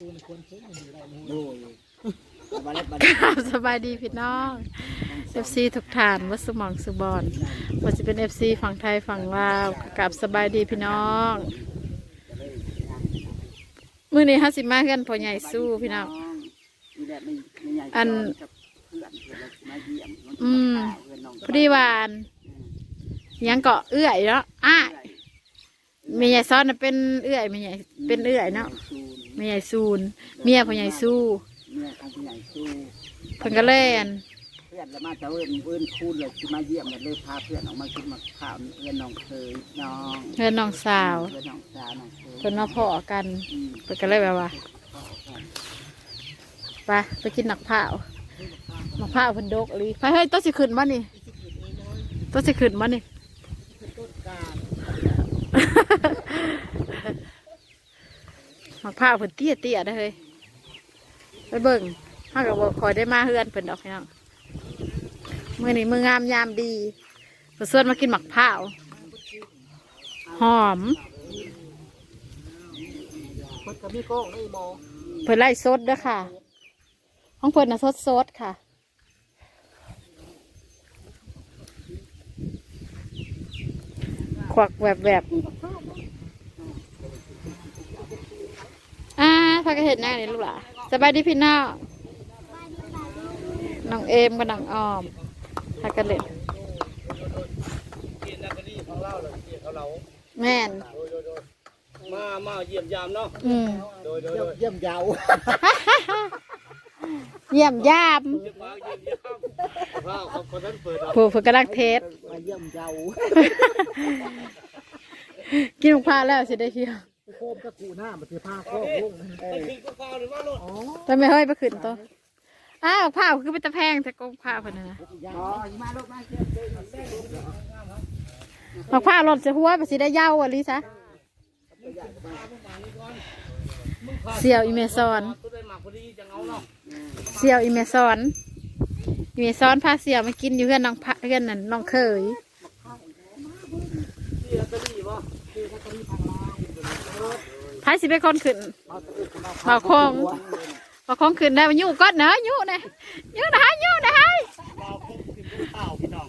โอ้ยบาเล็บากราบสบายดีพี่น้อง FC ทุกท่านวัดสมองสุบอนว่าจะเป็น FC ฝั่งไทยฝั่งลาวกราบสบายดีพี่น้องมื้อนี้ห้าสิมาเฮือนพอใหญ่สู้พี่น้องอันอืมพอดีวานยังเกาะเอื้อยเนาะอ้ายแม่ใหญ่ซ้อนเป็นเอื้อยม่ใหญ่เป็นเอื้อยเนาะ แม่ใหญ่ซูนเมียพ่อใหญ่สู้เมียของผู้ใหญ่สู้เพิ่นก็เล่นเพื่อนแล้วมาจะเอิ้นเอิ้นคูณเลยคือมาเยี่ยมกันเลยพาเพื่อนออกมากินมาข้าวเอิ้นน้องเคยน้องเพื่อนน้องสาวเอิ้นน้องสาวน้องเคยเพิ่นมาพอกันอืมเพิ่นก็เลยแบบว่าไปไปกินหนักผ้าวหนักผ้าวเพิ่นดกอีหลีไปเฮ้ยต้นสิขึ้นมานี่ต้นสิขึ้นมานี่หนัก ผ้าวเพิ่นเตี้ยเตี้ยได้อเฮ้ยไปเบิ่งถ้ากับว่าคอยได้มาเฮือนเพิ่นดอกพี่น้องมื้อนี้มื้องามยามดีเพิ่นชวนมากินหมักผ้าวหอมเพิ่นก็มีกล้องได้บ่เพิ่นไล่สดเด้อค่ะห้องเพิ่นน่ะสดสดๆค่ะควักแบบแบบ อ่าพักกเห็นหน้านี่ลูกหล่ะสบายดีพี่น้องน้องเอมกับน้องออมพักกันเล่นกินนักกะดีของเราเลยที่เขาเราแม่นโดยโดยโดยมามาเยี่ยมยามเนาะอืมโดยโดยโดยเยี่ยมยาวเยี่ยมยามเยี่ยมมาเยี่ยมยามข้าวเขาคนนั้นเปิดเอาผู้ฝึกกำลังเทสมาเยี่ยมยาวกินมะพร้าวแล้วสิได้เที่ยว โคมก็กูหน้ามันคือผ้าโคมวงไปขึ้นก็ข้าวหรือว่าโลดอ๋อแต่ไม่เฮ้ยไปขึ้นตัวอ้าวผ้าคือเป็นตะแพงแต่ก็ผ้าพนน่ะนะอ๋อมาลูกมาเชื่อเอาผ้าหล่นใส่หัวไปสิได้เย้าอะลิซะเสี่ยวอีเมซอนเสี่ยวอีเมซอนอีเมซอนพาเสี่ยวมากินอยู่เพื่อนน้องพะเพื่อนนั่นน้องเคย พายสิเป็นคนขึ้นบ่าวคงบ่าวคงขึ้นได้มายู่ก้อนเนอะยู่นะยู่นะฮะยู่นะฮะเราคงกินข้าวพี่น้อง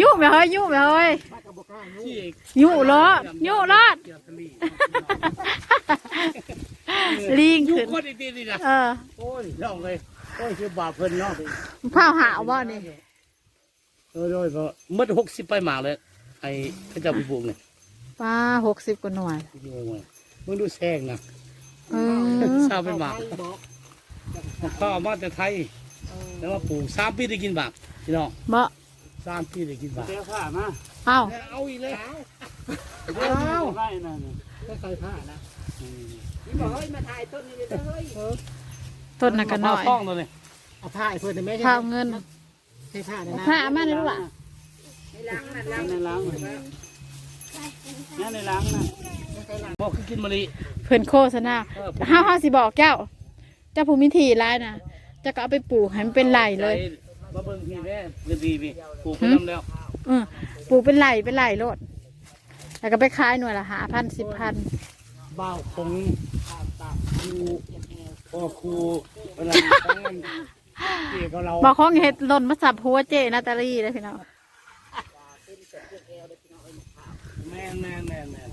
ยู่ไปเฮ้ยยู่ไปเฮ้ยที่ยู่รอดยู่รอดลอตเตอรี่ลิงอยู่ขึ้นคนดีๆนี่นะเออโอ้ยน้องเลยโอ้ยคือบาปเพิ่นเนาะมะพร้าวหาวบ่นี่โดยโดยก็หมดหกสิบไปหมากเลยไอ้ข้าเจ้าไปปลูกเนี่ย ป้าหกสิบกว่าหน่วยโอ้ยมึงดูแซงนะเออทราบเป็นหมากของข้าวมาแต่ไทย แล้วมาปลูกสามปีได้กินบากพี่น้องบ่สามปีได้กินบากเดี๋ยวผ้ามาเอ้าเอาอีกเลยเอาไล่นั่นก็ใส่ผ้านะนี่บอกเฮ้ยมาถ่ายต้นนี้เลยเฮ้ยต้นน่ะกันหน่อยมาฟ้องตัวนี้เอาผ้าไอ้เพื่อนได้ไหมข้าวเงินใช้ผ้าเนี่ยเอานะผ้ามาในลูกหล่ะในล้าง เนี่ยในล้างนะบอกคือกินมะลิเพิ่นโฆษณาห้าห้าสิบอกเจ้าเจ้าภูมิทีร้ายนะเจ้าก็เอาไปปลูกให้มันเป็นไหลเลย มาเบิ่งพี่แม่เงินดีพี่ปลูกไปน้ำแล้วเออปลูกเป็นไหลเป็นไหลโลดแล้วก็ไปขายหน่วยละหาพันสิบพันบ้าวของครูพ่อครูเวลาทำงานเกี่ยวกับเรา บอกของเห็ดหล่นมาสับหัวเจนาตาลีเลยพี่น้อง แม่นแม่นแม่นแม่น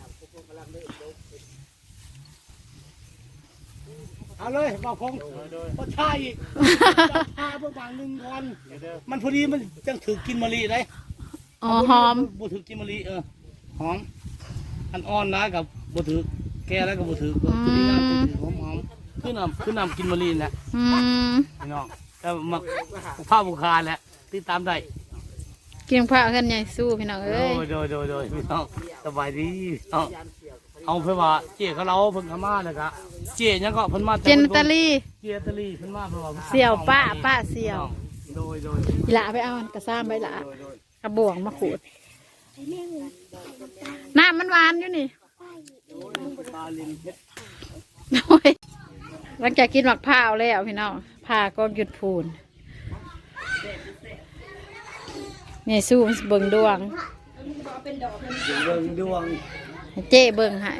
เอาเลยบ้าวของก็ใช่อีกพาเพิ่งบางหนึ่งก่อนมันพอดีมันจังถือกินมะลิได้อ๋อหอมบุถือกินมะลิเออหอมอันอ่อนนะกับบุถือแก่แล้วกับบุถือตัวนี้น่าจะถือหอมหอมขึ้นนำขึ้นนำกินมะลิแหละอืมพี่น้องแต่มักผ้าบุคาแหละติดตามได้ กินผ้ากันใหญ่สู้พี่น้องโดเอ้ยยโดยโดยโดยพี่น้องสบายดีพี่น้องเอาเพื่อว่าเจ๊เขาเราเพิ่งเขามาเลยครับเจ๊ยังก็เพิ่นมาเจนาตาลีเจ๊ตะลีเพิ่นมาเพราะว่าเสี่ยวป้าป้าเสี่ยวโดยโดยอีหลาไปเอาอันกระซ้ำไปละโดยโดยกระบวงมาขูดน้ำมันหวานอยู่นี่ปลาลินเพชรโอ้ยหลังจากกินหมักผ้าวแล้วพี่น้องผ้าก็หยุดพูน นี่สู้มันสิเบิ่งดวง เบิ่งดวงให้เจ้เบิ่งให้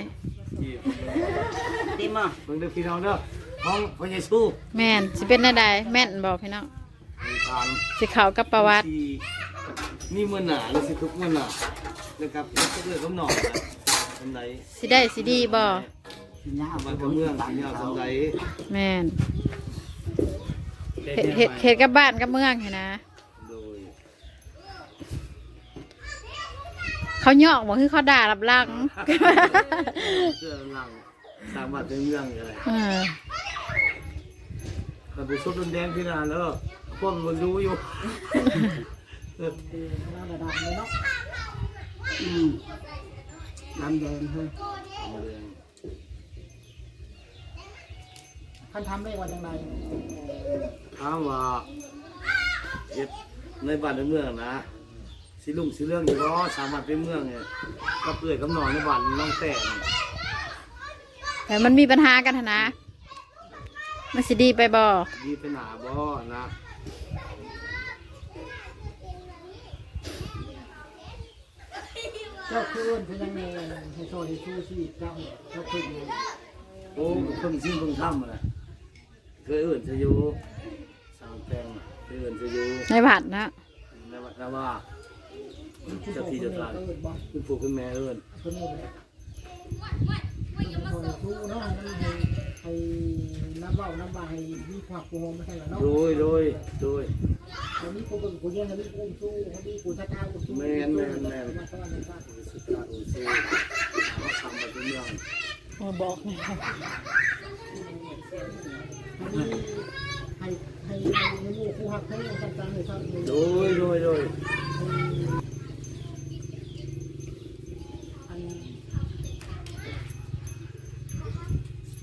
เจต็มอะเบิ่งเด้อพี่น้องเด้อห้องพระเยซูแม่นสิเป็นอะไรแม่นบอกพี่น้องมีทานสิเขากับประวัติที่นี่มื้อหน้าหรือสิทุกมื้อหน้านะครับแล้วก็เรื่องของหนองนะอันไหนสิได้สิดีบ่มันก็เมืองที่ยาวสำไรแม่นเฮ็ดเฮ็ดเฮ็ดกับบ้านกับเมืองเห็นนะ โดย เขาย่อกบอกคือเขาด่ารับหลังเสื้อหลังสามารถเป็นเมืองอะไรเออแต่ไปชุดแดงที่นานแล้วคนมันรู้อยู่ระดับเลยเนาะอืมน้ำแดงเฮ้ยท่านทำได้ว่าจังไรถามว่าเฮ็ดในบ้านในเมืองนะ สิลุ่มสิเรื่องอยู่บ่สามารถเป็นเมืองเนี่ยก็เปื่อยกับหนอนในบ้านน้องแต่นี่แต่มันมีปัญหากันหั้นนะมันสิดีไปบ่ดีเป็นหนาบ่นะเจ้าคืนเป็นยังไงให้โซ่ให้ชูชีพเจ้าเจ้าคืนโอ้เพิ่งซิ่งเพิ่งทำนะเคยเอื่นจะอยู่สามแปลงน่ะเคยเอื่นจะอยู่ในผัดนะในวัดนะว่า เจ้าที่เจ้าทางเกิดบ่คุณปู่คุณแม่เอื่นคนนี้เลยโซ่ชูเนาะนั่นให้ให้น้ำเบ้าน้ำบาให้มีความโกงไม่ใช่หรอเนาะโดยโดยโดยวันนี้กูเป็นกูยังให้กูสู้วันนี้กูชะตากูสู้แม่นแม่นแม่นมาตอนนี้บ้านสุดยอดโอ้โหเขาทำมาเป็นเมืองโอ้บอกเลยให้ให้ให้ในหมู่ผู้หักให้ยังต่างๆเลยครับโดยโดยโดย อัน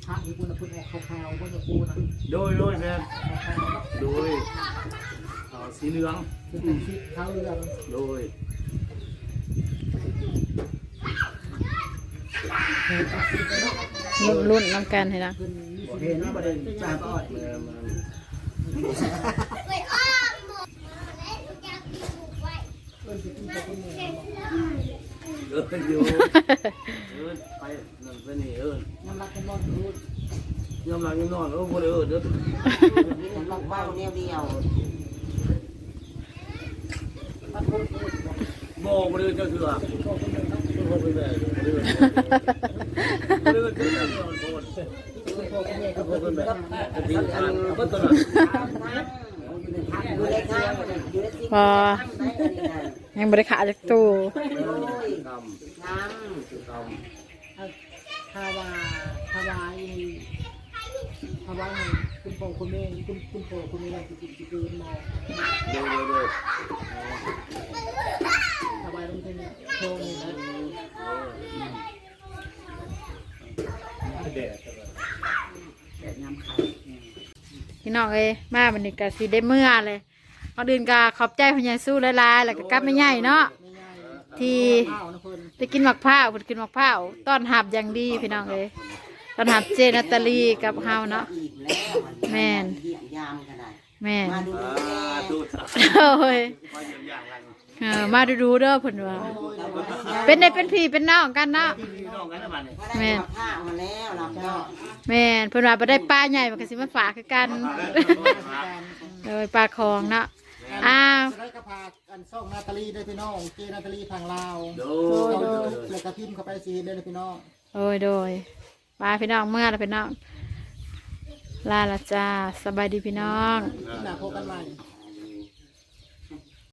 พระที่คุณคุณออกขาวๆก็จะกูนะ โดยโดยแม่นโดย เอาสีเหลืองคือเป็นชิดเท้าเรือโดยรุ่นรุ่นน้ำกันเห็นนะขึ้นมีสิเห็นประเด็นจ่าก็อดแม่มันเอิ้นสิกินจะกินเนี่ยเอินอยู่เอินไปนั่นไปนี่เอินน้ำรักกันนอนรูดยามหลังยังนอนเออบ่ได้เอินเด้อน้ำรักเบ้าเดียวเดียว มันพูดเองบอกบ่บ่ได้เอิ้นเจ้าเถื่อโชคคนหนึ่งเนาะบ่เป็นแบบบ่ได้เอิ้นบ่ได้เอิ้นเจ้าเถื่อบ่ได้เอิ้นโชคคนเดียวก็บ่เพิ่เป็นนแบบแบบตีทางเพิ่นตลอดอยู่ในทางอยู่ในที่พอยังบริขาจากตู้ทำทางทำถ้าว่าถ้าว่าอีถ้าว่าให้คุณพ่อคุณแม่คุณคุณพ่อคุณแม่เราจะกินจะกินมาโดยโดยโดยถ้าว่าต้องเป็นโชว์นี่นะแดดแบบน้ำไข่พี่น้องเอ้ยมาบันนี้ก็สิได้เมื่อเลยก่อนอื่นก็ขอบใจพญายสู้หลายๆแล้วก็กลับไม่ใหญ่เนาะที่ข้กินหมักผ้าวเพิ่นกินหมักผ้าต้อนหับอย่างดีพี่น้องเอ้ย ต้อนหับเจนาตาลีกับเฮาเนาะ แม่น แม่นมาดูแลดูโอ้ยมาอย่างอย่างไรเออมาดูๆเด้อเพิ่นว่า เป็นได้เป็นพี่เป็นน้องกันเนาะ พี่น้องกันนะบ้านนี่ว่าได้มาผ้ามาแล้วรับเนแม่นเพิ่นว่าบ่ได้ปลาใหญ่มันก็สิมาฝากคือกันโดยปลาคองเนาะอ้าวได้กระพาอันซ่องนาตาลีได้พี่น้องเจนาตาลีทางลาวโดยโดยแล้วก็พิมพ์เข้าไปสิได้เลยพี่น้องโดยโดย ปลาพี่น้องเมื่อแล้วพี่น้องลาละจ้าสบายดีพี่น้อง หนาพบกันใหม่